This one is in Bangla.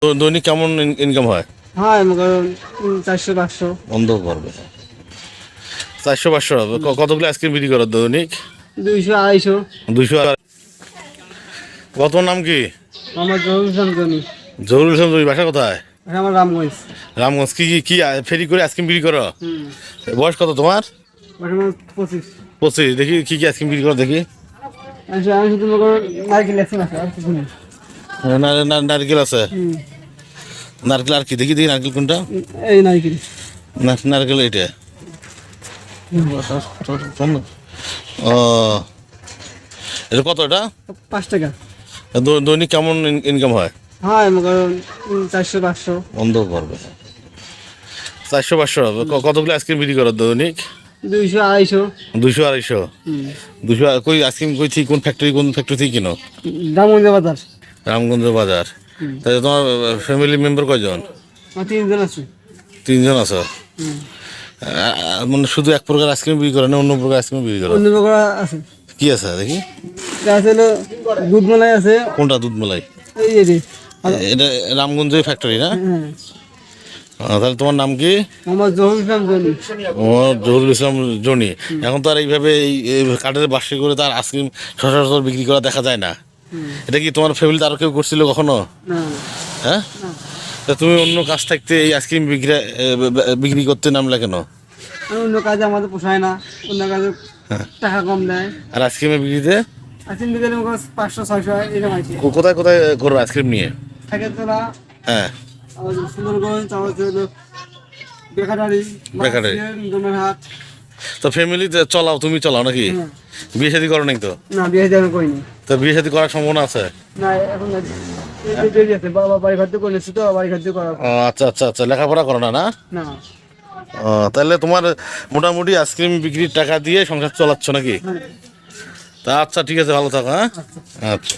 তো দৈনিক কেমন ইনকাম হয়? চারশো পাঁচশো। বন্ধ করবে। চারশো পাঁচশো। কতগুলো আইসক্রিম বিক্রি করো দৈনিক? দুইশো আড়াইশো। দুইশো নাম কি? আমার জরুরি সঞ্জনী জহুরুল ইসলাম তুমি বাসা কোথায়? আমার রামগঞ্জ। রামগঞ্জ কি কি কি আ- ফেরি করে আইসক্রিম বিক্রি করো? বয়স কত তোমার? পঁচিশ। পঁচিশ। দেখি কি কি আইসক্রিম বিক্রি করো দেখি। আমি শুধু- আমি শুধু করুন নারকেল লেসন আছে আর কিছু নেই। না- না- নারকেল আছে। নারকেল আর কি? দেখি দেখি নারকেল কোনটা। এই নারকেল। নারকেল এটা ও এটা কত এটা? পাঁচ টাকা। দৈনিক কেমন ইনকাম হয়? চারশো পাঁচশো। বন্ধ করবে। চারশো পাঁচশো। কতগুলো আইসক্রিম বিক্রি করো দৈনিক? দুইশো আড়াইশো। দুশো আড়াইশো। কই আইসক্রিম কই কোন ফ্যাক্টরি কোন ফ্যাক্টরি থেকে কিনো? রামগঞ্জ বাজার। রামগঞ্জ বাজার। তাহলে তোমার ফ্যামিলি মেম্বার কয়জন? তিনজন আছে। তিনজন আছো? মানে শুধু এক প্রকার আইসক্রিম বিক্রি করে না অন্য প্রকার আইসক্রিম বিক্রি করো? অন্য প্রকার আছে। কি আছে দেখি? আছে হলো দুধ মালাই আছে। কোনটা দুধ মালাই এই যে। রে। আর এটা রামগঞ্জ ফ্যাক্টরি না? হ্যাঁ। তাহলে তোমার নাম কি? আমার জহুর সঞ্জনী ও জহুরুল ইসলাম জনি। এখন তো আর এইভাবে এই এই কাঠের বাসি করে তার আইসক্রিম সচরাচর বিক্রি করা দেখা যায় না। এটা কি তোমার ফ্যামিলিতে আরও কেউ করছিল কখনো? হ্যাঁ? তা তুমি অন্য কাজ থাকতে এই আইসক্রিম বিক্রি বিক্রি করতে নামলে কেন? অন্য কাজে আমাদের পোষায় না। অন্য কাজে টাকা কম দেয়। আর আইসক্রিমের বিক্রিতে আইসক্রিম দিকে পাঁচশো ছয়শো এরকম আছে কোথায় কোথায় করো আইসক্রিম নিয়ে? থাকে তোলা হ্যাঁ। সুন্দরগঞ্জ হলো বেকারি বেকারি। হাট। তো ফ্যামিলিতে চলাও তুমি চলাও নাকি? হ্যাঁ। বিয়ে শাদী করো নাকি তো? না বিয়ে দেওয়া করিনি। তো বিয়ে শাদী করার সম্ভাবনা আছে? না এখন বাবা বাড়ি ঘর থেকে করেছি তো বাড়ি ঘর থেকে করার আচ্ছা আচ্ছা আচ্ছা লেখাপড়া করো না না? তাহলে তোমার মোটামুটি আইসক্রিম বিক্রির টাকা দিয়ে সংসার চালাচ্ছ নাকি? হ্যাঁ। তা আচ্ছা ঠিক আছে ভালো থাকো হ্যাঁ? আচ্ছা।